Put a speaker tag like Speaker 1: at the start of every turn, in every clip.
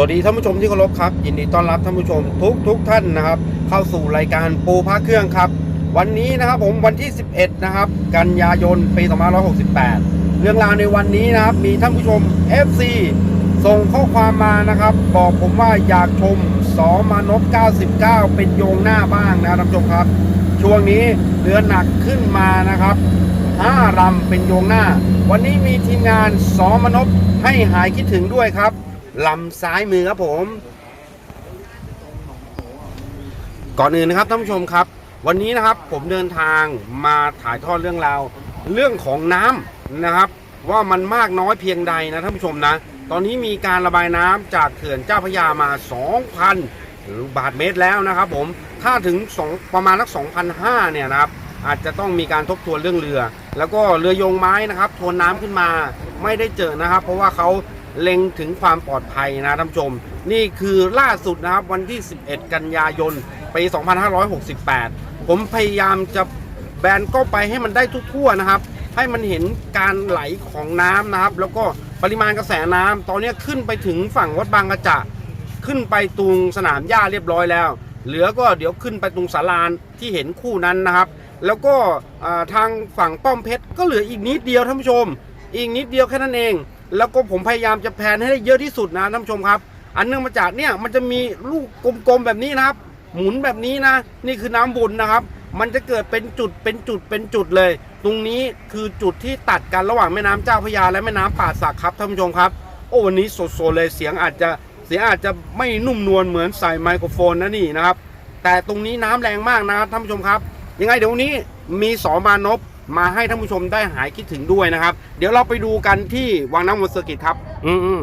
Speaker 1: วัสดีท่านผู้ชมที่เคารพครับยินดีต้อนรับท่านผู้ชมทุกทุกท่านนะครับ เข้าสู่รายการปูพระเครื่องครับ วันนี้นะครับผมวันที่ 11 นะครับ กันยายนปี2568 เรื่องราวในวันนี้นะครับ มีท่านผู้ชม FC ส่งข้อความมานะครับ บอกผมว่าอยากชมสอมานพ99 เป็นโยงหน้าบ้างนะท่านผู้ชมครับ ช่วงนี้เรือหนักขึ้นมานะครับห้ารำเป็นโยงหน้า วันนี้มีทีมงานสอมนพให้หายคิดถึงด้วยครับ ลำซ้ายมือครับผม ก่อนอื่นนะครับท่านผู้ชมครับ วันนี้นะครับผมเดินทางมาถ่ายทอดเรื่องราว เรื่องของน้ำนะครับ ว่ามันมากน้อยเพียงใดนะท่านผู้ชมนะ ตอนนี้มีการระบายน้ำจากเขื่อนเจ้าพระยามา 2,000ลูกบาทเมตรแล้วนะครับ ผมถ้าถึง2ประมาณสัก2,500เนี่ยนะครับอาจจะต้องมีการทบทวนเรื่องเรือ แล้วก็เรือโยงไม้นะครับทวนน้ำขึ้นมาไม่ได้เจอนะครับ เพราะว่าเขา เล็งถึงความปลอดภัยนะท่านผู้ชม นี่คือล่าสุดนะครับวันที่ 11 กันยายนปี2568 ผมพยายามจะแบนก็ไปให้มันได้ทุกทั่วนะครับ ให้มันเห็นการไหลของน้ำนะครับ แล้วก็ปริมาณกระแสน้ำตอนนี้ขึ้นไปถึงฝั่งวัดบางกระจะขึ้นไปตรงสนามหญ้าเรียบร้อยแล้ว เหลือก็เดี๋ยวขึ้นไปตรงสารานที่เห็นคู่นั้นนะครับ แล้วก็ทางฝั่งป้อมเพชรก็เหลืออีกนิดเดียวท่านผู้ชม อีกนิดเดียวแค่นั้นเอง แล้วก็ผมพยายามจะแพนให้ได้เยอะที่สุดนะท่านผู้ชมครับ อันเนื่องมาจากเนี่ยมันจะมีลูกกลมๆแบบนี้นะครับ หมุนแบบนี้นะ นี่คือน้ำบุญนะครับ มันจะเกิดเป็นจุดเป็นจุดเป็นจุดเลย ตรงนี้คือจุดที่ตัดกันระหว่างแม่น้ำเจ้าพระยาและแม่น้ำป่าสักครับท่านผู้ชมครับ โอ้วันนี้สดๆเลยเสียงอาจจะเสียงอาจจะไม่นุ่มนวลเหมือนใส่ไมโครโฟนนะนี่นะครับ แต่ตรงนี้น้ำแรงมากนะครับท่านผู้ชมครับ ยังไงเดี๋ยววันนี้มีสอมานพ มาให้ท่านผู้ชมได้หายคิดถึงด้วยนะครับ เดี๋ยวเราไปดูกันที่วังน้ำวนเซอร์กิตครับอืมอืม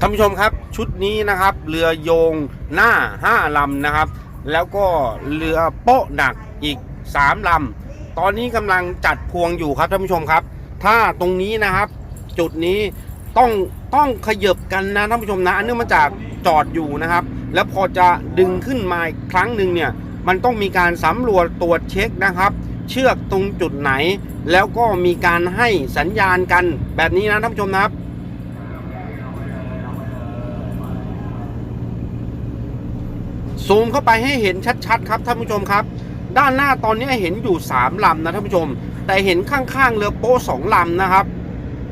Speaker 1: ท่านผู้ชมครับชุดนี้นะครับ เรือโยงหน้าห้าลำนะครับ แล้วก็เรือโป๊ะหนักอีกสามลำตอนนี้กำลังจัดพวงอยู่ครับท่านผู้ชมครับ ถ้าตรงนี้นะครับ จุดนี้ต้องต้องขยับกันนะท่านผู้ชมนะเนื่องมาจากจอดอยู่นะครับ แล้วพอจะดึงขึ้นมาอีกครั้งหนึ่งเนี่ยมันต้องมีการสำรวจตรวจเช็คนะครับ เชือกตรงจุดไหน แล้วก็มีการให้สัญญาณกันแบบนี้นะท่านผู้ชมนะครับซูมเข้าไปให้เห็นชัดๆ ครับท่านผู้ชมครับ ด้านหน้าตอนนี้เห็นอยู่3ลำนะท่านผู้ชม แต่เห็นข้างๆเรือโป๊สองลำนะครับ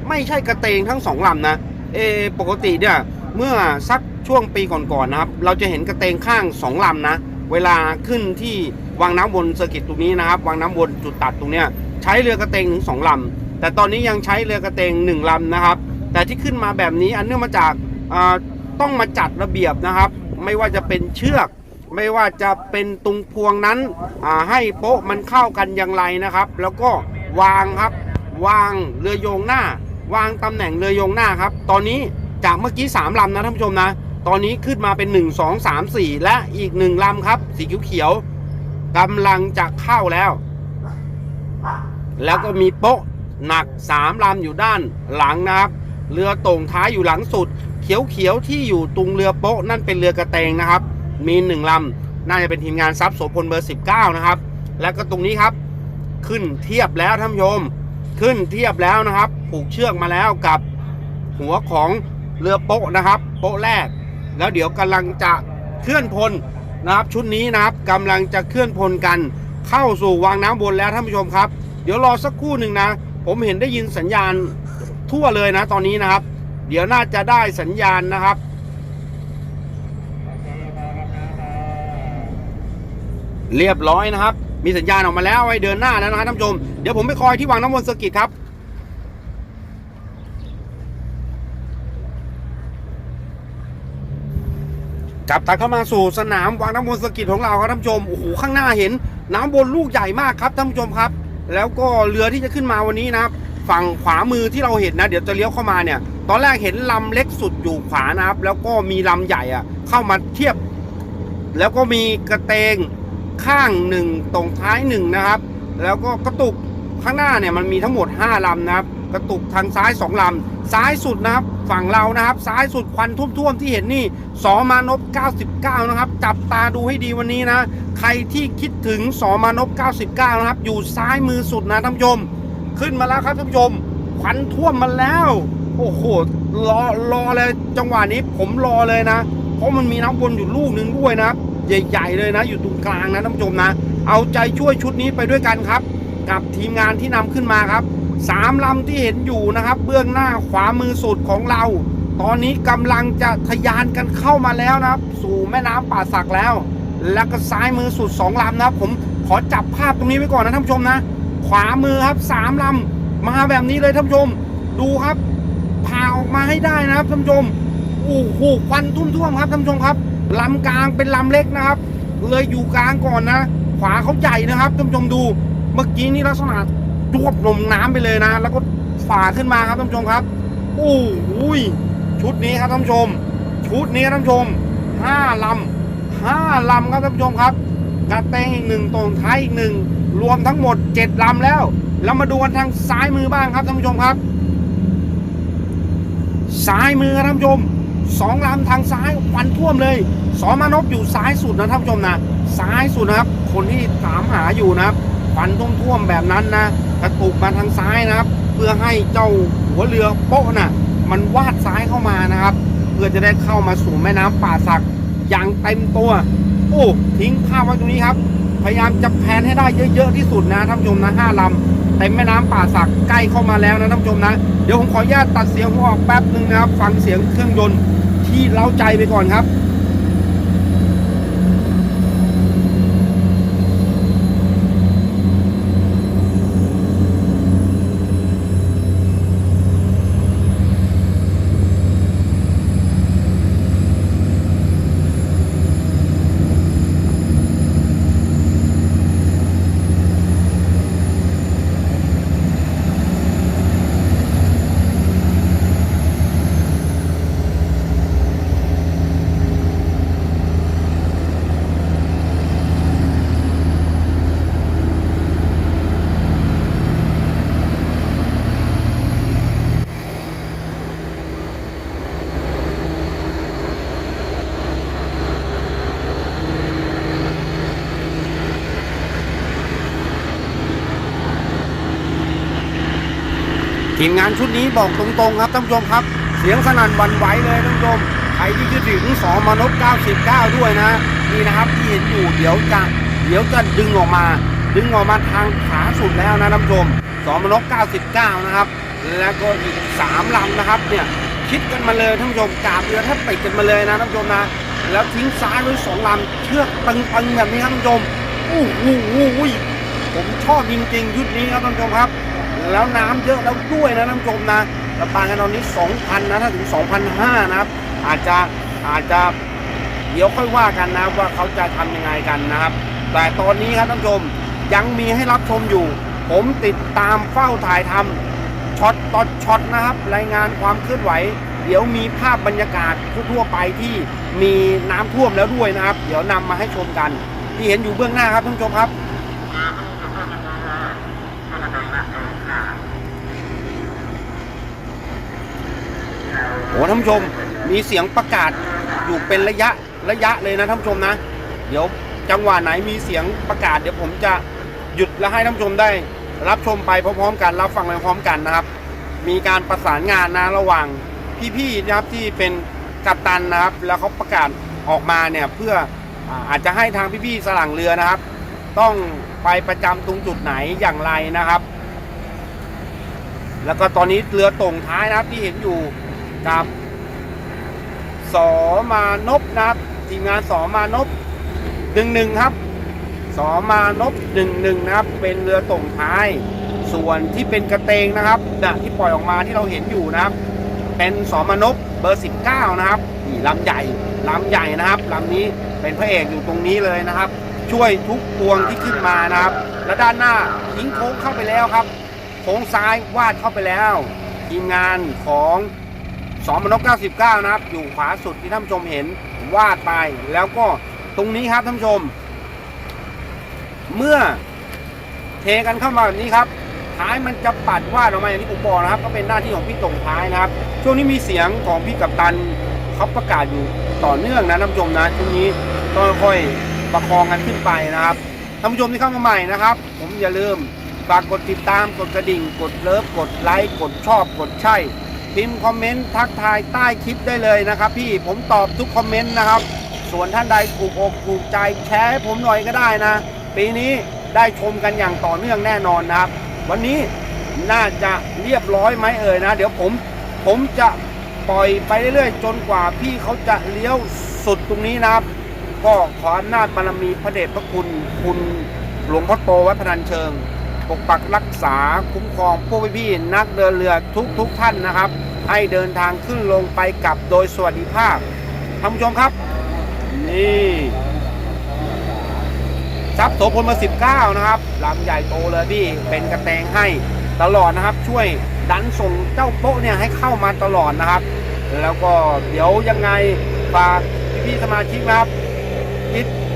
Speaker 1: ไม่ใช่กระเตงทั้งสองลำนะเออปกติเนี่ยเมื่อสัก ช่วงปีก่อนๆนะครับ เราจะเห็นกระเตงข้างสองลำนะ เวลาขึ้นที่วังน้ำวนเซอร์กิตตรงนี้นะครับวังน้ำวนจุดตัดตรงเนี้ยใช้เรือกระเตงถึงสองลำแต่ตอนนี้ยังใช้เรือกระเตงหนึ่งลำนะครับ แต่ที่ขึ้นมาแบบนี้อันเนื่องมาจากต้องมาจัดระเบียบนะครับ ไม่ว่าจะเป็นเชือก ไม่ว่าจะเป็นตรงพวงนั้นให้โป๊ะมันเข้ากันอย่างไรนะครับ แล้วก็วางครับวางเรือโยงหน้า วางตำแหน่งเรือโยงหน้าครับ ตอนนี้จากเมื่อกี้3ลำนะท่านผู้ชมนะ ตอนนี้ขึ้นมาเป็น 1 2 3 4 และอีก1ลำครับ สีเขียวๆกำลังจะเข้าแล้ว แล้วก็มีโป๊ะหนัก 3ลำอยู่ด้านหลังนะครับ เรือตรงท้ายอยู่หลังสุด เขียวๆที่อยู่ตรงเรือโป๊ะนั่นเป็นเรือกระเตงนะครับ มีหนึ่งลำน่าจะเป็นทีมงานซับโสพลเบอร์ 19 นะครับ แล้วก็ตรงนี้ครับ ขึ้นเทียบแล้วท่านผู้ชมขึ้นเทียบแล้วนะครับ ผูกเชือกมาแล้วกับหัวของเรือโป๊ะนะครับ โป๊ะแรก แล้วเดี๋ยวกำลังจะเคลื่อนพลนะครับ ชุดนี้นะครับกำลังจะเคลื่อนพลกัน เข้าสู่วางน้ำบนแล้วท่านผู้ชมครับ เดี๋ยวรอสักครู่หนึ่งนะ ผมเห็นได้ยินสัญญาณทั่วเลยนะตอนนี้นะครับ เดี๋ยวน่าจะได้สัญญาณนะครับเรียบร้อยนะครับ มีสัญญาณออกมาแล้วไว้เดินหน้าแล้วนะครับท่านผู้ชม เดี๋ยวผมไปคอยที่วังน้ำวนเซอร์กิตครับ กลับตัดเข้ามาสู่สนามวังน้ำวนเซอร์กิตของเราครับท่านผู้ชมโอ้โหข้างหน้าเห็น น้ำบนลูกใหญ่มากครับท่านผู้ชมครับ แล้วก็เรือที่จะขึ้นมาวันนี้นะครับฝั่งขวามือที่เราเห็นนะ เดี๋ยวจะเลี้ยวเข้ามาเนี่ย ตอนแรกเห็นลำเล็กสุดอยู่ขวานะครับ แล้วก็มีลำใหญ่อะเข้ามาเทียบ แล้วก็มีกระเตงข้างหนึ่งตรงท้ายหนึ่งนะครับ แล้วก็กระตุกข้างหน้าเนี่ยมันมีทั้งหมด 5ลำนะครับ กระตุกทางซ้าย2ลำซ้ายสุดนะครับฝั่งเรานะครับ ซ้ายสุดควันท่วมๆที่เห็นนี่สอมานพ99 นะครับ จับตาดูให้ดีวันนี้นะ ใครที่คิดถึงสอมานพ99 นะครับ อยู่ซ้ายมือสุดนะท่านผู้ชม ขึ้นมาแล้วครับท่านผู้ชมควันท่วมมาแล้ว โอ้โหรอรอเลยจังหวะนี้ผมรอเลยนะ เพราะมันมีน้ำวนอยู่ลูกหนึ่งด้วยนะใหญ่ๆเลยนะ อยู่ตรงกลางนะท่านผู้ชมนะ เอาใจช่วยชุดนี้ไปด้วยกันครับ กับทีมงานที่นำขึ้นมาครับ สามลำที่เห็นอยู่นะครับ เบื้องหน้าขวามือสุดของเรา ตอนนี้กำลังจะทะยานกันเข้ามาแล้วนะครับ สู่แม่น้ำป่าสักแล้ว แล้วก็ซ้ายมือสุดสองลำนะครับ ผมขอจับภาพตรงนี้ไว้ก่อนนะท่านผู้ชมนะ ขวามือครับสามลำมาแบบนี้เลยท่านผู้ชม ดูครับผ่าออกมาให้ได้นะครับท่านผู้ชมโอ้โหควันทุ่มๆครับท่านผู้ชมครับลำกลางเป็นลำเล็กนะครับ เลยอยู่กลางก่อนนะ ขวาเขาใหญ่นะครับท่านผู้ชมดู เมื่อกี้นี่ลักษณะ ดวบลมน้ำไปเลยนะ แล้วก็ฝ่าขึ้นมาครับท่านผู้ชมครับโอ้โหชุดนี้ครับท่านผู้ชม ชุดนี้ท่านผู้ชมห้าลำห้าลำครับท่านผู้ชมครับกระเตงอีกหนึ่งตรงท้ายอีกหนึ่งรวมทั้งหมดเจ็ดลำแล้วเรามาดูกันทางซ้ายมือบ้างครับท่านผู้ชมครับ ซ้ายมือครับท่านผู้ชมสองลำทางซ้ายควันท่วมเลยสอมานพอยู่ซ้ายสุดนะท่านผู้ชมนะซ้ายสุดนะครับ คนที่ถามหาอยู่นะครับควันท่วมๆแบบนั้นนะ กระตุกมาทางซ้ายนะครับ เพื่อให้เจ้าหัวเรือโป๊ะน่ะ มันวาดซ้ายเข้ามานะครับ เพื่อจะได้เข้ามาสู่แม่น้ำป่าสักอย่างเต็มตัว โอ้ทิ้งภาพไว้ตรงนี้ครับ พยายามจะแพนให้ได้เยอะๆที่สุดนะท่านผู้ชมนะห้าลำเต็มแม่น้ำป่าสักใกล้เข้ามาแล้วนะท่านผู้ชมนะ เดี๋ยวผมขออนุญาตตัดเสียงผมออกแป๊บหนึ่งนะครับ ฟังเสียงเครื่องยนต์ที่เล้าใจไปก่อนครับ ทีมงานชุดนี้บอกตรงๆครับท่านผู้ชมครับ เสียงสนั่นวันไหวเลยท่านผู้ชมใครที่คิดถึงสองมานพ99 ด้วยนะ นี่นะครับที่เห็นอยู่เดี๋ยวจะเดี๋ยวจะดึงออกมา ดึงออกมาทางขาสุดแล้วนะท่านผู้ชมสองมานพ99 นะครับ แล้วก็อีก3ลำนะครับเนี่ยคิดกันมาเลยท่านผู้ชมกาบเรือแทบติดกันมาเลยนะท่านผู้ชมนะแล้วทิ้งซ้ายไว้สองลำเชือกตึงๆแบบนี้ครับท่านผู้ชมโอ้โหผมชอบจริงๆยุดนี้ครับท่านผู้ชมครับ แล้วน้ำเยอะแล้วด้วยนะนผู้ชมนะระบายกันตอนนี้ 2,000 นะถ้าถึง 2,500 นะครับ อาจจะอาจจะเดี๋ยวค่อยว่ากันนะว่าเขาจะทำยังไงกันนะครับ แต่ตอนนี้ครับท่านผู้ชมยังมีให้รับชมอยู่ ผมติดตามเฝ้าถ่ายทำช็อตต่อช็อตนะครับ รายงานความเคลื่อนไหว เดี๋ยวมีภาพบรรยากาศทั่วไปที่มีน้ำท่วมแล้วด้วยนะครับ เดี๋ยวนำมาให้ชมกัน ที่เห็นอยู่เบื้องหน้าครับท่านผู้ชมครับ โอ้ท่านผู้ชมมีเสียงประกาศอยู่เป็นระยะระยะเลยนะท่านผู้ชมนะ เดี๋ยวจังหวะไหนมีเสียงประกาศ เดี๋ยวผมจะหยุดและให้ท่านผู้ชมได้ รับชมไปพร้อมๆกันรับฟังไปพร้อมกันนะครับ มีการประสานงานนะระหว่างพี่ๆนะครับที่เป็นกัปตันนะครับ แล้วเขาประกาศออกมาเนี่ยเพื่ออาอาจจะให้ทางพี่ๆสลังเรือนะครับ ต้องไปประจำตรงจุดไหนอย่างไรนะครับ แล้วก็ตอนนี้เรือตรงท้ายนะครับที่เห็นอยู่ กับสอมานพนะครับทีมงานสอมานพหนึ่งหนึ่งครับสอมานพหนึ่งหนึ่งนะครับ เป็นเรือตรงท้าย ส่วนที่เป็นกระเตงนะครับนะที่ปล่อยออกมาที่เราเห็นอยู่นะครับ เป็นสอมานพเบอร์19นะครับนี่ลำใหญ่ลำใหญ่นะครับลำนี้เป็นพระเอกอยู่ตรงนี้เลยนะครับ ช่วยทุกพวงที่ขึ้นมานะครับ และด้านหน้าทิ้งโค้งเข้าไปแล้วครับ โค้งซ้ายวาดเข้าไปแล้ว ทีมงานของ สอมนก99 นะครับ อยู่ขวาสุดที่ท่านชมเห็นวาดไป แล้วก็ตรงนี้ครับท่านชม เมื่อเทกันเข้ามาแบบนี้ครับ ท้ายมันจะปัดวาดออกมาอย่างที่ผมบอกนะครับ ก็เป็นหน้าที่ของพี่ตรงท้ายนะครับ ช่วงนี้มีเสียงของพี่กัปตันเขาประกาศอยู่ต่อเนื่องนะท่านผู้ชมนะช่วงนี้ต้องค่อยประคองกันขึ้นไปนะครับท่านผู้ชมที่เข้ามาใหม่นะครับ ผมอย่าลืมฝากกดติดตามกดกระดิ่ง กดเลิฟกดไลค์กดชอบกดใช่ พิมพ์คอมเมนต์ทักทายใต้คลิปได้เลยนะครับ พี่ผมตอบทุกคอมเมนต์นะครับ ส่วนท่านใดถูกอกถูกใจแชร์ให้ผมหน่อยก็ได้นะ ปีนี้ได้ชมกันอย่างต่อเนื่องแน่นอนนะครับ วันนี้น่าจะเรียบร้อยไหมเอ่ยนะ เดี๋ยวผมผมจะปล่อยไปเรื่อยๆ จนกว่าพี่เขาจะเลี้ยวสุดตรงนี้นะครับ ก็ขออำนาจบารมีพระเดชพระคุณคุณหลวงพ่อโตวัดพนัญเชิง กปักรักษาคุ้มครองพวกพี่ๆนักเดินเรือทุกทุกๆท่านนะครับ ให้เดินทางขึ้นลงไปกลับโดยสวัสดิภาพท่านผู้ชมครับ นี่ซับโสพลมา 19 นะครับลำใหญ่โตเลยพี่เป็นกระแตงให้ตลอดนะครับ ช่วยดันส่งเจ้าโป๊ะเนี่ยให้เข้ามาตลอดนะครับ แล้วก็เดี๋ยวยังไงฝากพี่ๆสมาชิกนะครับ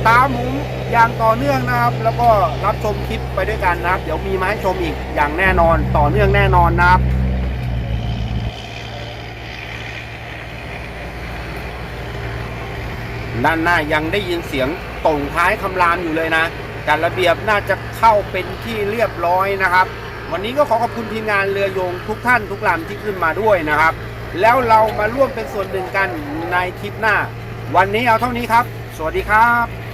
Speaker 1: ตามผมอย่างต่อเนื่องนะครับ แล้วก็รับชมคลิปไปด้วยกันนะครับ เดี๋ยวมีมาให้ชมอีกอย่างแน่นอนต่อเนื่องแน่นอนนะครับด้านหน้ายังได้ยินเสียงตรงท้ายคำรามอยู่เลยนะจัดระเบียบน่าจะเข้าเป็นที่เรียบร้อยนะครับ วันนี้ก็ขอขอบคุณทีมงานเรือโยงทุกท่านทุกลำที่ขึ้นมาด้วยนะครับ แล้วเรามาร่วมเป็นส่วนหนึ่งกันในคลิปหน้า วันนี้เอาเท่านี้ครับ สวัสดีครับ